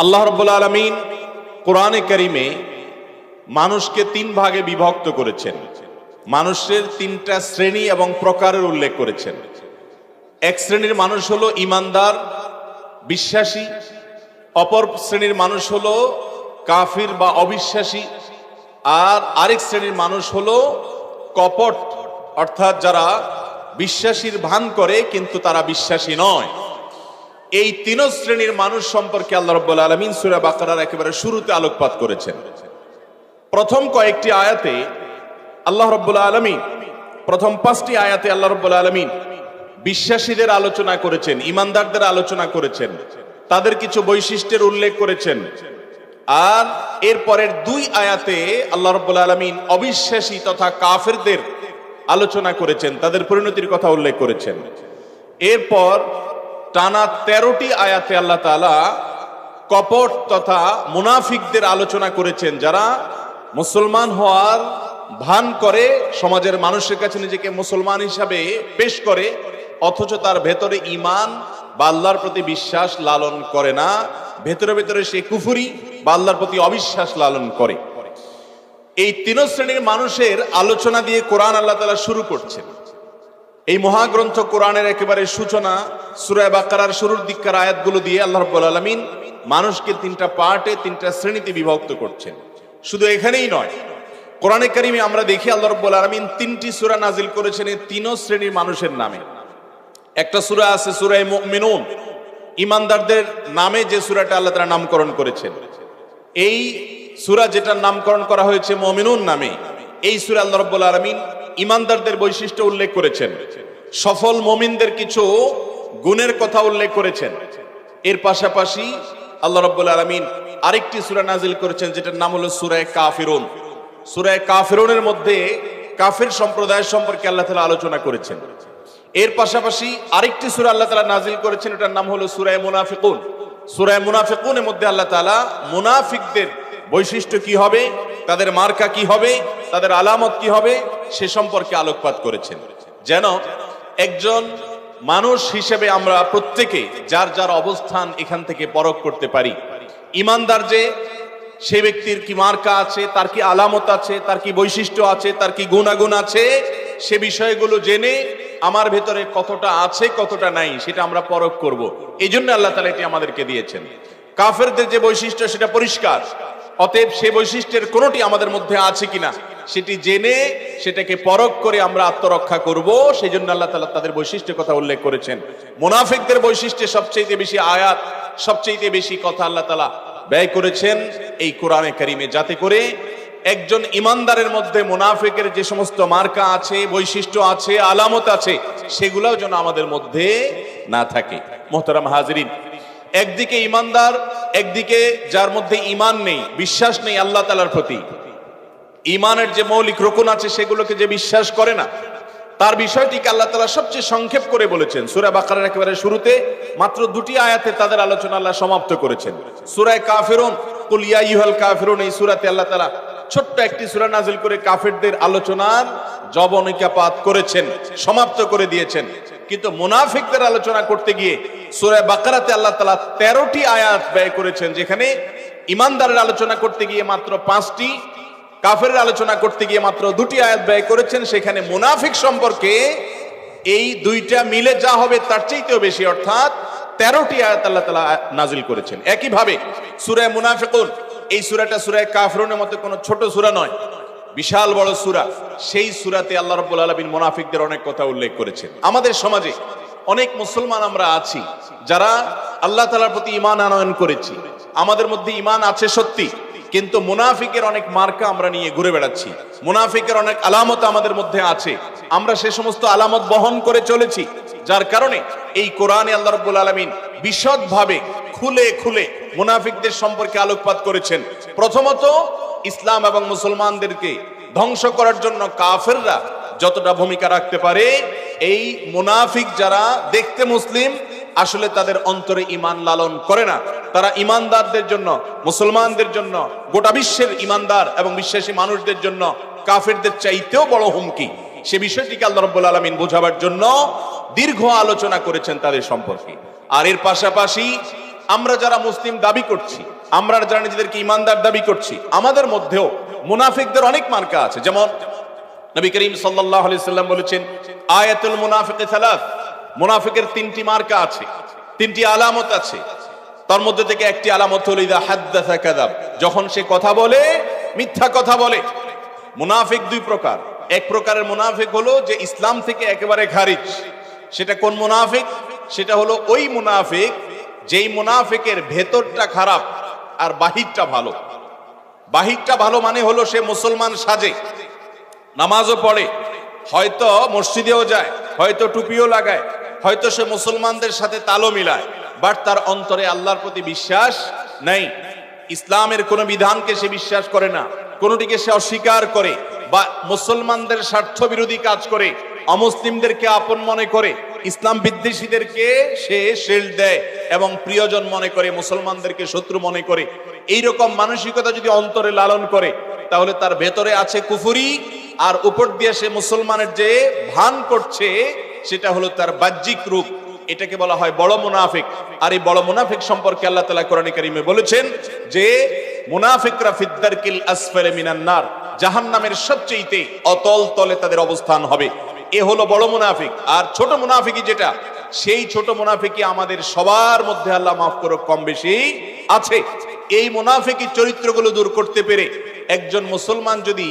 আল্লাহ রব্বুল আলমিন কোরআনে করিমে মানুষকে তিন ভাগে বিভক্ত করেছেন। মানুষের তিনটা শ্রেণি এবং প্রকারের উল্লেখ করেছেন। এক শ্রেণির মানুষ হলো ইমানদার, বিশ্বাসী, অপর শ্রেণির মানুষ হলো কাফির বা অবিশ্বাসী, আর আরেক শ্রেণির মানুষ হলো কপট, অর্থাৎ যারা বিশ্বাসীর ভান করে কিন্তু তারা বিশ্বাসী নয়। এই তিন শ্রেণির মানুষ সম্পর্কে আল্লাহ রব্বুল আলমিন সুরা বাকারার একেবারে শুরুতে আলোকপাত করেছেন। প্রথম কয়েকটি আয়াতে আল্লাহ রব্বুল আলমিন, প্রথম পাঁচটি আয়াতে আল্লাহ রব্বুল আলমিন বিশ্বাসীদের আলোচনা করেছেন, ইমানদারদের আলোচনা করেছেন, তাদের কিছু বৈশিষ্ট্যের উল্লেখ করেছেন। আর এর পরের দুই আয়াতে আল্লাহ রব্বুল আলমিন অবিশ্বাসী তথা কাফেরদের আলোচনা করেছেন, তাদের পরিণতির কথা উল্লেখ করেছেন। এরপর টানা তেরোটি আয়াতে আল্লাহ তালা কপট তথা মুনাফিকদের আলোচনা করেছেন, যারা মুসলমান হওয়ার ভান করে, সমাজের মানুষের কাছে নিজেকে মুসলমান হিসাবে পেশ করে, অথচ তার ভেতরে ইমান বা আল্লাহর প্রতি বিশ্বাস লালন করে না। ভেতরে ভেতরে সে কুফুরি বা আল্লাহর প্রতি অবিশ্বাস লালন করে। এই তিন শ্রেণির মানুষের আলোচনা দিয়ে কোরআন আল্লাহ তালা শুরু করছেন। এই মহাগ্রন্থ কোরআনের একেবারে সূচনা সুরায় বাকারার শুরুর দিককার আয়াতগুলো দিয়ে আল্লাহ রব্বুল আলমিন মানুষকে তিনটা পার্টে, তিনটা শ্রেণীতে বিভক্ত করছেন। শুধু এখানেই নয়, কোরআনে কারিমে আমরা দেখি আল্লাহ রব্বুল আলমিন তিনটি সুরা নাজিল করেছেন এই তিন শ্রেণির মানুষের নামে। একটা সুরা আছে সুরায় মিনুন ইমানদারদের নামে যে সুরাটা আল্লাহ তারা নামকরণ করেছেন। এই সুরা যেটার নামকরণ করা হয়েছে মমিনুন নামে, এই সুরা আল্লাহ রব্বুল আলমিন ইমানদারদের বৈশিষ্ট্য উল্লেখ করেছেন। সফল মমিনদের কিছু গুণের কথা উল্লেখ করেছেন। এর পাশাপাশি আল্লাহ রব্বুল আলমিন আরেকটি সুরা নাজিল করেছেন, যেটার নাম হলো সুরায় কাফিরুন। সুরায় কাফিরুনের মধ্যে কাফির সম্প্রদায় সম্পর্কে আল্লাহ তালা আলোচনা করেছেন। এর পাশাপাশি আরেকটি সুরা আল্লাহ তালা নাজিল করেছেন, এটার নাম হলো সুরায় মুনাফিকুন। সুরায় মুনাফিকুনের মধ্যে আল্লাহ তালা মুনাফিকদের বৈশিষ্ট্য কি হবে? তাদের মার্কা কি হবে? তাদের আলামত কি হবে? সে সম্পর্কে আলোকপাত করেছেন। যেন একজন মানুষ হিসেবে আমরা প্রত্যেকে যার যার অবস্থান এখান থেকে পরখ করতে পারি। ইমানদার যে সে ব্যক্তির কি মার্কা আছে, তার কি আলামত আছে, তার কি বৈশিষ্ট্য আছে, তার কি গুণাগুণ আছে, সে বিষয়গুলো জেনে আমার ভেতরে কতটা আছে, কতটা নাই, সেটা আমরা পরখ করব। এই জন্য আল্লাহ তালা এটি আমাদেরকে দিয়েছেন। কাফেরদের যে বৈশিষ্ট্য, সেটা পরিষ্কার। অতএব সে বৈশিষ্ট্যের কোনটি আমাদের মধ্যে আছে কিনা, সেটি জেনে সেটাকে পরখ করে আমরা আত্মরক্ষা করব। সেই জন্য আল্লাহ তালা তাদের বৈশিষ্ট্যের কথা উল্লেখ করেছেন। মুনাফিকদের বৈশিষ্ট্যে সবচেয়ে বেশি আয়াত সবচেয়ে বেশি কথা আল্লাহ তালা ব্যয় করেছেন এই কোরআনে কারিমে, যাতে করে একজন ইমানদারের মধ্যে মুনাফিকের যে সমস্ত মার্কা আছে, বৈশিষ্ট্য আছে, আলামত আছে, সেগুলোও যেন আমাদের মধ্যে না থাকে। মোহতারাম হাজরিন, একদিকে ইমানদার একদিকে যার মধ্যে ইমান নেই, বিশ্বাস নেই আল্লাহ তালার প্রতি। ইমানের যে মৌলিক রোকন আছে সেগুলোকে যে বিশ্বাস করে না, তার বিষয়টিকে আল্লাহ তালা সবচেয়ে সংক্ষেপ করে বলেছেন। সুরা বাকারের একেবারে শুরুতে মাত্র দুটি আয়াতে তাদের আলোচনা আল্লাহ সমাপ্ত করেছেন। সুরায় কাফেরুন কুলিয়া ইহাল কাফেরুন, এই সুরাতে আল্লাহ তালা ছোট্ট একটি সুরা নাজিল করে কাফেরদের আলোচনার জবনিকাপাত করেছেন, সমাপ্ত করে দিয়েছেন। কিন্তু মুনাফিকদের আলোচনা করতে গিয়ে সুরায় বাকারাতে আল্লাহ তালা তেরোটি আয়াত ব্যয় করেছেন, যেখানে ইমানদারের আলোচনা করতে গিয়ে মাত্র পাঁচটি কাফের আলোচনা করতে গিয়ে মাত্র দুটি আয়াত ব্যয় করেছেন, সেখানে মুনাফিক সম্পর্কে এই দুইটা মিলে যা হবে তার চাইতেও বেশি, অর্থাৎ তেরোটি আয়াত আল্লাহ তালা নাজিল করেছেন। একইভাবে সুরায় মুনাফিকুন, এই সুরাটা সুরায় কাফরুনের মতো কোনো ছোট সুরা নয়। বিশাল বড় সুরা। সেই সুরাতে আল্লাহ রব্বুল আলমিন মুনাফিকদের অনেক কথা উল্লেখ করেছেন। আমাদের সমাজে অনেক মুসলমান আমরা আছি, যারা আল্লাহ তালার প্রতি ইমান আনয়ন করেছি। আমাদের মধ্যে ইমান আছে সত্যি, কিন্তু মুনাফিকের অনেক মার্কা আমরা নিয়ে ঘুরে বেড়াচ্ছি। মুনাফিকের অনেক আলামত আমাদের মধ্যে আছে। আমরা সে সমস্ত আলামত বহন করে চলেছি, যার কারণে এই কোরআনে আল্লাহ রব্বুল আলমিন বিশদভাবে খুলে খুলে মুনাফিকদের সম্পর্কে আলোকপাত করেছেন। প্রথমত ইসলাম এবং মুসলমানদেরকে ধ্বংস করার জন্য কাফেররা যতটা ভূমিকা রাখতে পারে, এই মুনাফিক যারা দেখতে মুসলিম, আসলে তাদের অন্তরে ইমান লালন করে না। তারা ইমানদারদের জন্য, মুসলমানদের জন্য, গোটা বিশ্বের ইমানদার এবং বিশ্বাসী মানুষদের জন্য কাফেরদের চাইতেও বড় হুমকি। সে বিষয়টিকে আল্লাহ রব্বুল আলমিন বোঝাবার জন্য দীর্ঘ আলোচনা করেছেন তাদের সম্পর্কে। আর এর পাশাপাশি আমরা যারা মুসলিম দাবি করছি আমরা যারা নিজেদেরকে ইমানদার দাবি করছি, আমাদের মধ্যেও মুনাফিকদের অনেক মার্কা আছে। যেমন নবী করিম সাল্লাম বলেছেন, আয়াতুল মুনাফিকে সালাস। মুনাফিকের তিনটি মার্কা আছে, তিনটি আলামত আছে। তার মধ্যে থেকে একটি আলামত হলো যখন সে কথা বলে, মিথ্যা কথা বলে। মুনাফিক দুই প্রকার। এক প্রকারের মুনাফিক হলো যে ইসলাম থেকে একেবারে খারিজ। সেটা কোন মুনাফিক? সেটা হলো ওই মুনাফিক যেই মুনাফিকের ভেতরটা খারাপ। আর বাহিরটা ভালো। বাহিরটা ভালো মানে হলো সে মুসলমান সাজে। নামাজও পড়ে, হয়তো মসজিদেও যায়, হয়তো টুপিও লাগায়, হয়তো সে মুসলমানদের সাথে তালো মিলায়, বাট তার অন্তরে আল্লাহর প্রতি বিশ্বাস নেই। ইসলামের কোনো বিধানকে সে বিশ্বাস করে না, কোনোটিকে সে অস্বীকার করে, বা মুসলমানদের স্বার্থ বিরোধী কাজ করে, অমুসলিমদেরকে আপন মনে করে ইসলাম বিদ্বেষীদেরকে সে শেল্ড দেয় এবং প্রিয়জন মনে করে, মুসলমানদেরকে শত্রু মনে করে। এই রকম মানসিকতা যদি অন্তরে লালন করে, তাহলে তার ভেতরে আছে কুফুরি, আর উপর দিয়ে সে মুসলমানের যে ভান করছে, সেটা হলো তার বাহ্যিক রূপ। এটাকে বলা হয় বড় মুনাফিক। আর এই বড় মুনাফিক সম্পর্কে আল্লাহ তালা কোরআন কারিমে বলেছেন যে, মুনাফিকরা ফিদ্দারকিল আসফালে মিনান নার, জাহান্নামের সবচেয়েতে অতল তলে তাদের অবস্থান হবে। এ হলো বড় মুনাফিক। আর ছোট মুনাফিকি যেটা, সেই ছোট মুনাফিকি আমাদের সবার মধ্যে আল্লাহ মাফ করো কম বেশি আছে। এই মুনাফিকি চরিত্রগুলো দূর করতে পেরে একজন মুসলমান যদি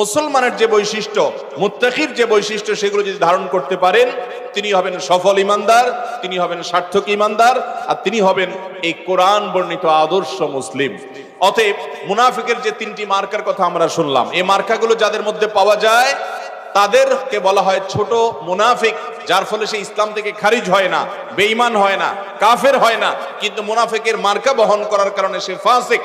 মুসলমানের যে বৈশিষ্ট্য, মুত্তাকির যে বৈশিষ্ট্য সেগুলো যদি ধারণ করতে পারেন, তিনি হবেন সফল ইমানদার, তিনি হবেন সার্থক ইমানদার, আর তিনি হবেন এই কোরআন বর্ণিত আদর্শ মুসলিম। অতএব মুনাফিকের যে তিনটি মার্কার কথা আমরা শুনলাম, এই মার্কাগুলো যাদের মধ্যে পাওয়া যায় তাদেরকে বলা হয় ছোট মুনাফিক, যার ফলে সে ইসলাম থেকে খারিজ হয় না, বেঈমান হয় না, কাফের হয় না। কিন্তু মুনাফিকের মার্কা বহন করার কারণে সে ফাসিক।